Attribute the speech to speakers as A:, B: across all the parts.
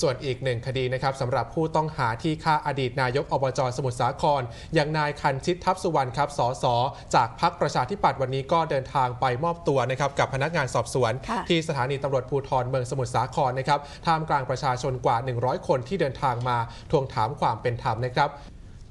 A: ส่วนอีกหนึ่งคดีนะครับสำหรับผู้ต้องหาที่ฆ่าอดีตนายกอบจสมุทรสาคร อย่างนายคันชิตทัพสุวรรณครับสสจากพักประชาธิปัตย์วันนี้ก็เดินทางไปมอบตัวนะครับกับพนักงานสอบสวน
B: ค่ะ
A: ที่สถานีตำรวจภูธรเมืองสมุทรสาครนะครับท่ามกลางประชาชนกว่า 100 คนที่เดินทางมาทวงถามความเป็นธรรมนะครับ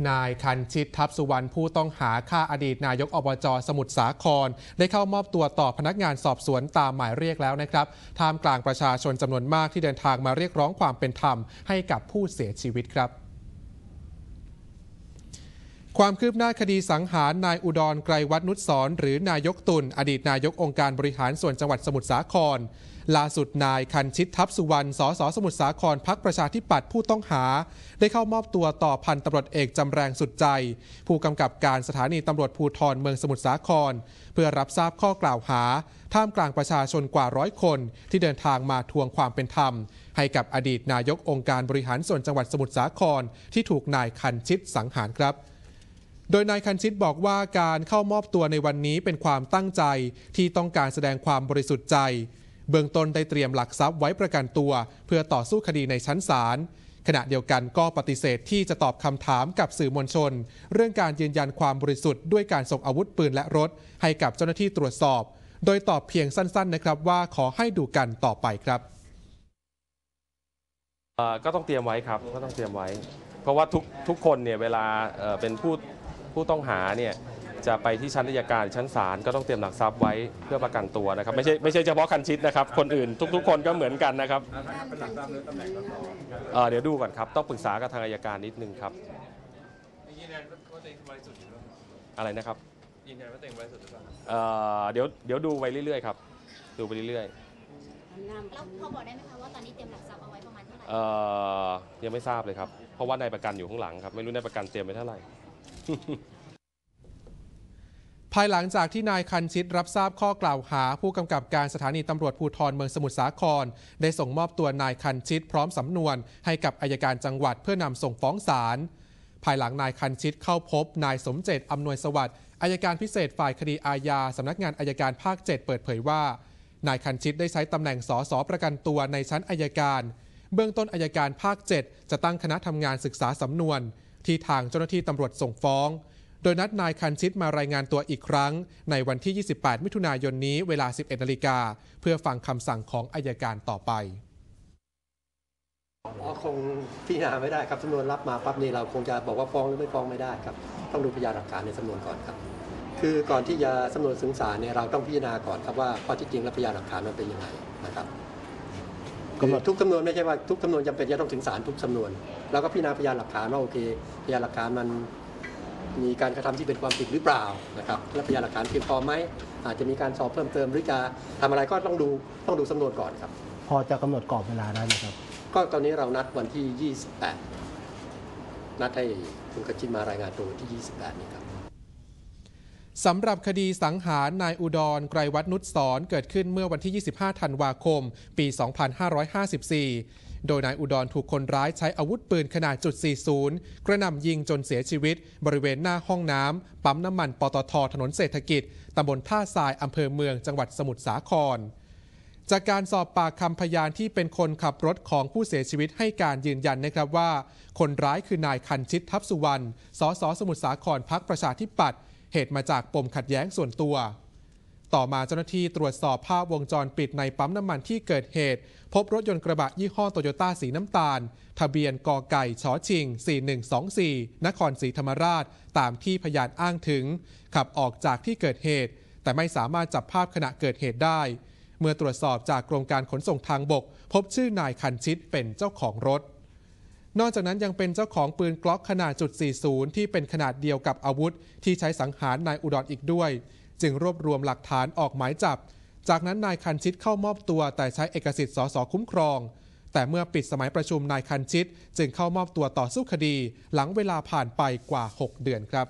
A: นายคันชิตทับสุวรรณผู้ต้องหาฆ่าอดีตนายกอบจสมุทรสาคร ได้เข้ามอบตัวต่อพนักงานสอบสวนตามหมายเรียกแล้วนะครับท่ามกลางประชาชนจำนวนมากที่เดินทางมาเรียกร้องความเป็นธรรมให้กับผู้เสียชีวิตครับ ความคืบหน้าคดีสังหารนายอุดรไกรวัฒนุสอนหรือนายกตุลอดีตนายกองค์การบริหารส่วนจังหวัดสมุทรสาคร ล่าสุดนายคันชิตทัพสุวรรณสสสมุทรสาครพักประชาธิปัตย์ผู้ต้องหา ได้เข้ามอบตัวต่อพันตำรวจเอกจำแรงสุดใจ ผู้กำกับการสถานีตำรวจภูธรเมืองสมุทรสาคร เพื่อรับทราบข้อกล่าวหา ท่ามกลางประชาชนกว่าร้อยคน ที่เดินทางมาทวงความเป็นธรรม ให้กับอดีตนายกองค์การบริหารส่วนจังหวัดสมุทรสาคร ที่ถูกนายคันชิตสังหารครับ โดยนายคันชิตบอกว่าการเข้ามอบตัวในวันนี้เป็นความตั้งใจที่ต้องการแสดงความบริสุทธิ์ใจ เบื้องต้นได้เตรียมหลักทรัพย์ไว้ประกันตัว เพื่อต่อสู้คดีในชั้นศาลขณะเดียวกันก็ปฏิเสธที่จะตอบคำถามกับสื่อมวลชน เรื่องการยืนยันความบริสุทธิ์ด้วยการส่งอาวุธปืนและรถ ให้กับเจ้าหน้าที่ตรวจสอบ โดยตอบเพียงสั้น ๆ นะครับว่าขอให้ดูกันต่อไปครับ
C: ก็ต้องเตรียมไว้ครับก็ต้องเตรียมไว้ เพราะว่าทุกทุกคนเนี่ยเวลาเป็นผู้ ผู้ต้องหาเนี่ยจะไปที่ชั้นอัยการชั้นศาลก็ต้องเตรียมหลักทรัพย์ไว้เพื่อประกันตัวนะครับไม่ใช่ไม่ใช่เฉพาะคันชิดนะครับ คนอื่นทุก ๆ คนก็เหมือนกันนะครับเอ่อเดี๋ยวดูก่อนครับ ต้องปรึกษากับทางอัยการนิดนึงครับ
D: ยืนยันว่าตัวเองบริสุทธิ์อยู่หรือเปล่า
C: อะไรนะครับ
D: ยืนยันว่าตัวเองบริสุทธิ์หรือเปล่า
C: เอ่อเดี๋ยวเดี๋ยวดูไปเรื่อยๆครับ ดูไปเรื่อย
E: แล้วพอบอกได้ไหมคะว่าตอนนี้เตรียมหลักทรัพย์เอาไว้ประมาณเท่าไหร่
C: ๆเอ่อยังไม่ทราบเลยครับ เพราะว่านายประกันอยู่ข้างหลังครับ ไม่รู้นายประกันเตรียมไว้เท่าไหร่
A: ภายหลังจากที่นายคันชิตรับทราบข้อกล่าวหา ผู้กำกับการสถานีตำรวจภูธรเมืองสมุทรสาคร ได้ส่งมอบตัวนายคันชิตพร้อมสำนวน ให้กับอายการจังหวัดเพื่อนำส่งฟ้องศาลภายหลังนายคันชิตเข้าพบ นายสมเจตอำนวยสวัสดิ์อายการพิเศษฝ่ายคดีอาญาสำนักงานอายการภาค 7 เปิดเผยว่า นายคันชิตได้ใช้ตำแหน่งสสประกันตัวในชั้นอายการ เบื้องต้นอายการภาค 7 จะตั้งคณะทำงานศึกษาสำนวน ที่ทางเจ้าหน้าที่ตำรวจส่งฟ้อง โดยนัดนายคันชิตมารายงานตัวอีกครั้ง ในวันที่ 28 มิถุนายนนี้เวลา 11 นาฬิกา เพื่อฟังคำสั่งของอายการต่อไป
F: คงพิจารณาไม่ได้ครับสำนวนรับมาปั๊บนี่เราคงจะบอกว่าฟ้องหรือไม่ฟ้องไม่ได้ครับต้องดูพยานหลักฐานในสำนวนก่อนครับ คือก่อนที่จะสำนวนถึงศาลเนี่ยเราต้องพิจารณาก่อนครับว่าข้อที่จริงและพยานหลักฐานมันเป็นยังไงนะครับ คือทุกสำนวนไม่ใช่ว่าทุกสำนวนจำเป็นจะต้องถึงศาลทุกสำนวนเราก็พิจารณาพยานหลักฐานว่าโอเคพยานหลักฐานมันมีการกระทำที่เป็นความผิดหรือเปล่านะครับและพยานหลักฐานเพียงพอไหมอาจจะมีการสอบเพิ่มเติมหรือจะทำอะไรก็ต้องดูต้องดูสำนวนก่อนครับ
G: พอจะกำหนดกรอบเวลาได้ไหมครับ
F: ก็ตอนนี้เรานัดวันที่ 28 นัดให้คุณกชินมารายงานตัววันที่ 28 นี้ครับ
A: สำหรับคดีสังหารนายอุดรไกรวัฒนุชสอนเกิดขึ้นเมื่อวันที่ 25 ธันวาคม ปี 2554 โดยนายอุดรถูกคนร้ายใช้อาวุธปืนขนาดจุด 40 กระหน่ำยิงจนเสียชีวิต บริเวณหน้าห้องน้ำ ปั๊มน้ำมันปตทถนนเศรษฐกิจ ตำบลท่าทรายอำเภอเมืองจังหวัดสมุทรสาคร จากการสอบปากคำพยานที่เป็นคนขับรถของผู้เสียชีวิตให้การยืนยันนะครับว่า คนร้ายคือนายคันชิตทัพสุวรรณ สสสมุทรสาครพักประชาธิปัตย์ เหตุมาจากปมขัดแย้งส่วนตัว ต่อมาเจ้าหน้าที่ตรวจสอบภาพวงจรปิดในปั๊มน้ำมันที่เกิดเหตุ พบรถยนต์กระบะยี่ห้อโตโยต้าสีน้ำตาล ทะเบียนกอไก่ชอชิง 4124 นครศรีธรรมราช ตามที่พยานอ้างถึง ขับออกจากที่เกิดเหตุ แต่ไม่สามารถจับภาพขณะเกิดเหตุได้ เมื่อตรวจสอบจากกรมการขนส่งทางบก พบชื่อนายคันชิตเป็นเจ้าของรถ นอกจากนั้นยังเป็นเจ้าของปืนกล็อกขนาดจุด 40 ที่เป็นขนาดเดียวกับอาวุธ ที่ใช้สังหารนายอุดรอีกด้วย จึงรวบรวมหลักฐานออกหมายจับ จากนั้นนายคันชิตเข้ามอบตัว แต่ใช้เอกสิทธิ์สสคุ้มครอง แต่เมื่อปิดสมัยประชุมนายคันชิต จึงเข้ามอบตัวต่อสู้คดี หลังเวลาผ่านไปกว่า 6 เดือนครับ